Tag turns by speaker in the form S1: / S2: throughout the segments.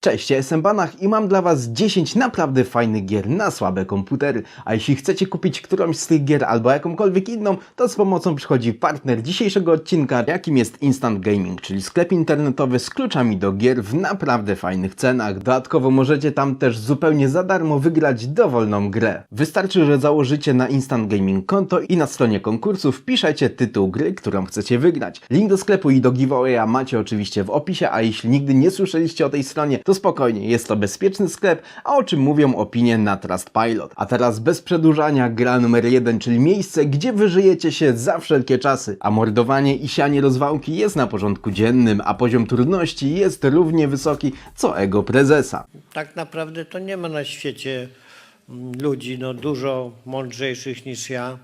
S1: Cześć, ja jestem Banach i mam dla Was 10 naprawdę fajnych gier na słabe komputery. A jeśli chcecie kupić którąś z tych gier albo jakąkolwiek inną, to z pomocą przychodzi partner dzisiejszego odcinka, jakim jest Instant Gaming, czyli sklep internetowy z kluczami do gier w naprawdę fajnych cenach. Dodatkowo możecie tam też zupełnie za darmo wygrać dowolną grę. Wystarczy, że założycie na Instant Gaming konto i na stronie konkursu wpiszecie tytuł gry, którą chcecie wygrać. Link do sklepu i do giveawaya macie oczywiście w opisie, a jeśli nigdy nie słyszeliście o tej stronie, to spokojnie, jest to bezpieczny sklep, a o czym mówią opinie na Trustpilot. A teraz bez przedłużania gra numer jeden, czyli miejsce, gdzie wyżyjecie się za wszelkie czasy. A mordowanie i sianie rozwałki jest na porządku dziennym, a poziom trudności jest równie wysoki co ego prezesa.
S2: tak naprawdę to nie ma na świecie mm, ludzi no, dużo mądrzejszych niż ja.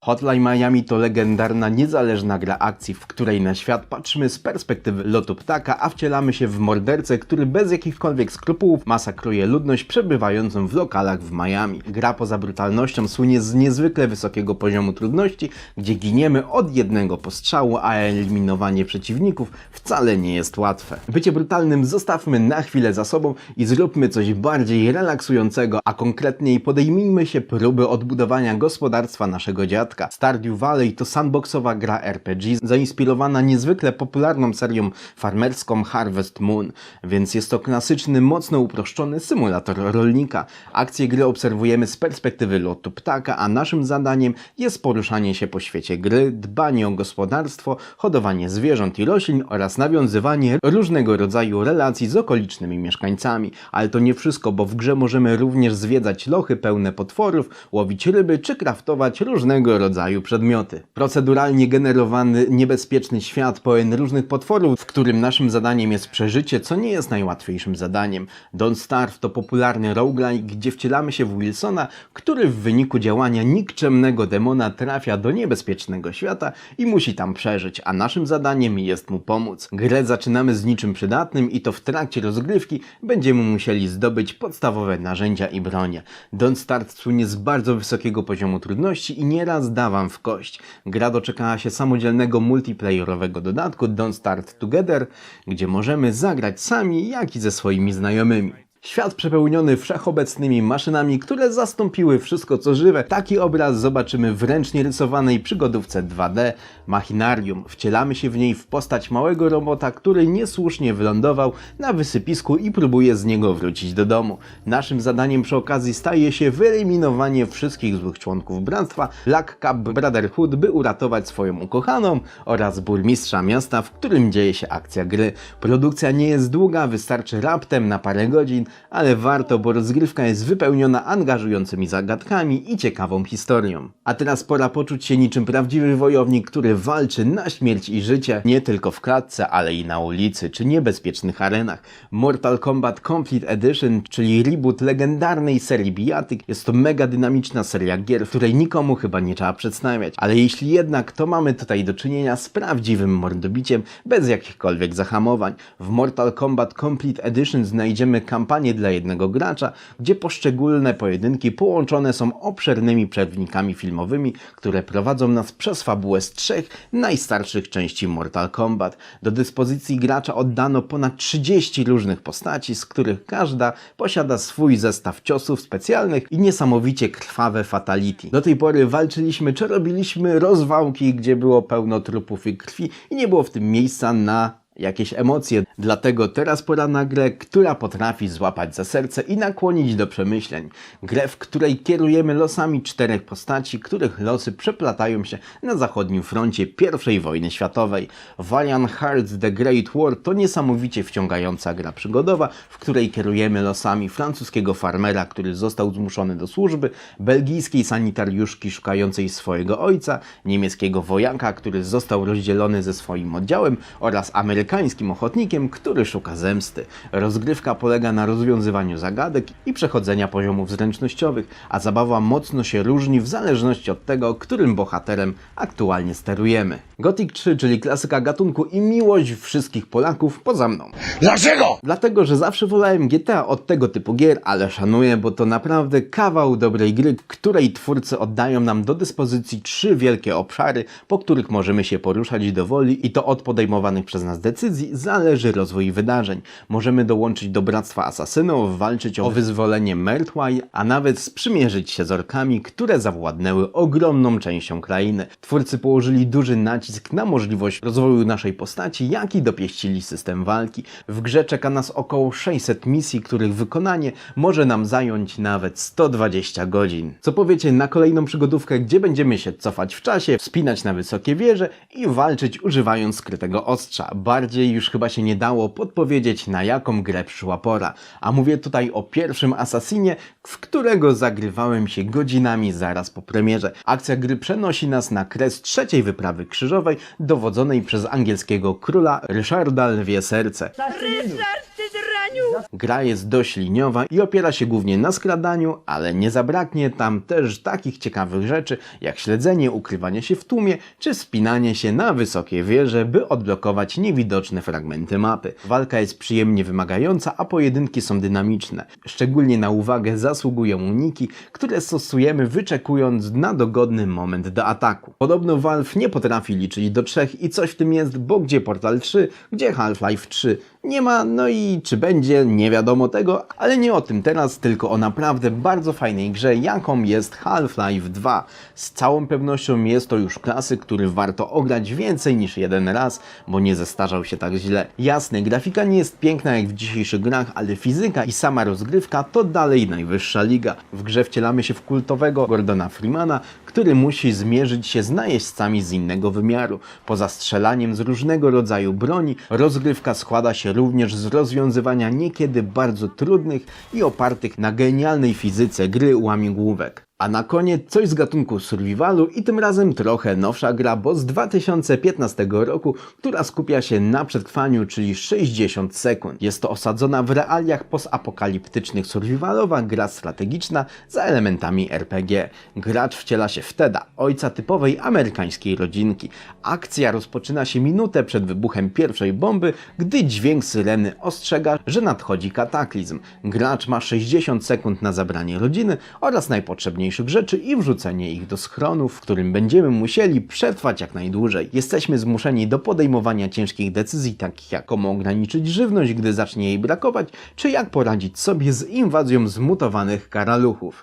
S1: Hotline Miami to legendarna, niezależna gra akcji, w której na świat patrzymy z perspektywy lotu ptaka, a wcielamy się w mordercę, który bez jakichkolwiek skrupułów masakruje ludność przebywającą w lokalach w Miami. Gra poza brutalnością słynie z niezwykle wysokiego poziomu trudności, gdzie giniemy od jednego postrzału, a eliminowanie przeciwników wcale nie jest łatwe. Bycie brutalnym zostawmy na chwilę za sobą i zróbmy coś bardziej relaksującego, a konkretniej podejmijmy się próby odbudowania gospodarstwa naszego dziadka. Stardew Valley to sandboxowa gra RPG zainspirowana niezwykle popularną serią farmerską Harvest Moon, więc jest to klasyczny, mocno uproszczony symulator rolnika. Akcję gry obserwujemy z perspektywy lotu ptaka, a naszym zadaniem jest poruszanie się po świecie gry, dbanie o gospodarstwo, hodowanie zwierząt i roślin oraz nawiązywanie różnego rodzaju relacji z okolicznymi mieszkańcami. Ale to nie wszystko, bo w grze możemy również zwiedzać lochy pełne potworów, łowić ryby czy kraftować różnego rodzaju przedmioty. Proceduralnie generowany, niebezpieczny świat pełen różnych potworów, w którym naszym zadaniem jest przeżycie, co nie jest najłatwiejszym zadaniem. Don't Starve to popularny roguelike, gdzie wcielamy się w Wilsona, który w wyniku działania nikczemnego demona trafia do niebezpiecznego świata i musi tam przeżyć, a naszym zadaniem jest mu pomóc. Grę zaczynamy z niczym przydatnym i to w trakcie rozgrywki będziemy musieli zdobyć podstawowe narzędzia i bronie. Don't Start słynie z bardzo wysokiego poziomu trudności i nieraz da wam w kość. Gra doczekała się samodzielnego multiplayerowego dodatku Don't Start Together, gdzie możemy zagrać sami, jak i ze swoimi znajomymi. Świat przepełniony wszechobecnymi maszynami, które zastąpiły wszystko co żywe. Taki obraz zobaczymy w ręcznie rysowanej przygodówce 2D Machinarium. Wcielamy się w niej w postać małego robota, który niesłusznie wylądował na wysypisku i próbuje z niego wrócić do domu. Naszym zadaniem przy okazji staje się wyeliminowanie wszystkich złych członków bractwa Black Cap Brotherhood, by uratować swoją ukochaną oraz burmistrza miasta, w którym dzieje się akcja gry. Produkcja nie jest długa, wystarczy raptem na parę godzin, ale warto, bo rozgrywka jest wypełniona angażującymi zagadkami i ciekawą historią. A teraz pora poczuć się niczym prawdziwy wojownik, który walczy na śmierć i życie, nie tylko w klatce, ale i na ulicy czy niebezpiecznych arenach. Mortal Kombat Complete Edition, czyli reboot legendarnej serii bijatyk, jest to mega dynamiczna seria gier, której nikomu chyba nie trzeba przedstawiać. Ale jeśli jednak, to mamy tutaj do czynienia z prawdziwym mordobiciem, bez jakichkolwiek zahamowań. W Mortal Kombat Complete Edition znajdziemy kampanię dla jednego gracza, gdzie poszczególne pojedynki połączone są obszernymi przerwnikami filmowymi, które prowadzą nas przez fabułę z trzech najstarszych części Mortal Kombat. Do dyspozycji gracza oddano ponad 30 różnych postaci, z których każda posiada swój zestaw ciosów specjalnych i niesamowicie krwawe fatality. Do tej pory walczyliśmy czy robiliśmy rozwałki, gdzie było pełno trupów i krwi i nie było w tym miejsca na jakieś emocje. Dlatego teraz pora na grę, która potrafi złapać za serce i nakłonić do przemyśleń. Grę, w której kierujemy losami czterech postaci, których losy przeplatają się na zachodnim froncie I wojny światowej. Valiant Hearts The Great War to niesamowicie wciągająca gra przygodowa, w której kierujemy losami francuskiego farmera, który został zmuszony do służby, belgijskiej sanitariuszki szukającej swojego ojca, niemieckiego wojaka, który został rozdzielony ze swoim oddziałem oraz amerykańskiego amerykańskim ochotnikiem, który szuka zemsty. Rozgrywka polega na rozwiązywaniu zagadek i przechodzenia poziomów zręcznościowych, a zabawa mocno się różni w zależności od tego, którym bohaterem aktualnie sterujemy. Gothic 3, czyli klasyka gatunku i miłość wszystkich Polaków poza mną.
S3: Dlaczego?
S1: Dlatego, że zawsze wolałem GTA od tego typu gier, ale szanuję, bo to naprawdę kawał dobrej gry, której twórcy oddają nam do dyspozycji trzy wielkie obszary, po których możemy się poruszać do woli i to od podejmowanych przez nas decyzji decyzji zależy rozwój wydarzeń. Możemy dołączyć do Bractwa Asasynów, walczyć o wyzwolenie Mertwaj, a nawet sprzymierzyć się z orkami, które zawładnęły ogromną częścią krainy. Twórcy położyli duży nacisk na możliwość rozwoju naszej postaci, jak i dopieścili system walki. W grze czeka nas około 600 misji, których wykonanie może nam zająć nawet 120 godzin. Co powiecie na kolejną przygodówkę, gdzie będziemy się cofać w czasie, wspinać na wysokie wieże i walczyć używając skrytego ostrza. Bardziej już chyba się nie dało podpowiedzieć na jaką grę przyszła pora. A mówię tutaj o pierwszym Assassinie, w którego zagrywałem się godzinami zaraz po premierze. Akcja gry przenosi nas na kres trzeciej wyprawy krzyżowej dowodzonej przez angielskiego króla Ryszarda Lwie Serce.
S3: Ryszard, draniu!
S1: Gra jest dość liniowa i opiera się głównie na skradaniu, ale nie zabraknie tam też takich ciekawych rzeczy jak śledzenie, ukrywanie się w tłumie czy wspinanie się na wysokie wieże, by odblokować niewidoczne fragmenty mapy. Walka jest przyjemnie wymagająca, a pojedynki są dynamiczne. Szczególnie na uwagę zasługują uniki, które stosujemy wyczekując na dogodny moment do ataku. Podobno Valve nie potrafi liczyć do trzech i coś w tym jest, bo gdzie Portal 3, gdzie Half-Life 3 nie ma, no i czy będzie, nie wiadomo tego, ale nie o tym teraz, tylko o naprawdę bardzo fajnej grze, jaką jest Half-Life 2. Z całą pewnością jest to już klasyk, który warto ograć więcej niż jeden raz, bo nie zestarzał się tak źle. Jasne, grafika nie jest piękna jak w dzisiejszych grach, ale fizyka i sama rozgrywka to dalej najwyższa liga. W grze wcielamy się w kultowego Gordona Freemana, który musi zmierzyć się z najeźdźcami z innego wymiaru. Poza strzelaniem z różnego rodzaju broni, rozgrywka składa się również z rozwiązywania niekiedy bardzo trudnych i opartych na genialnej fizyce gry łamigłówek. A na koniec coś z gatunku survivalu i tym razem trochę nowsza gra, bo z 2015 roku, która skupia się na przetrwaniu, czyli 60 sekund. Jest to osadzona w realiach postapokaliptycznych survivalowa gra strategiczna za elementami RPG. Gracz wciela się w Teda, ojca typowej amerykańskiej rodzinki. Akcja rozpoczyna się minutę przed wybuchem pierwszej bomby, gdy dźwięk syreny ostrzega, że nadchodzi kataklizm. Gracz ma 60 sekund na zabranie rodziny oraz najpotrzebniejszych rzeczy i wrzucenie ich do schronu, w którym będziemy musieli przetrwać jak najdłużej. Jesteśmy zmuszeni do podejmowania ciężkich decyzji, takich jak komu ograniczyć żywność, gdy zacznie jej brakować, czy jak poradzić sobie z inwazją zmutowanych karaluchów.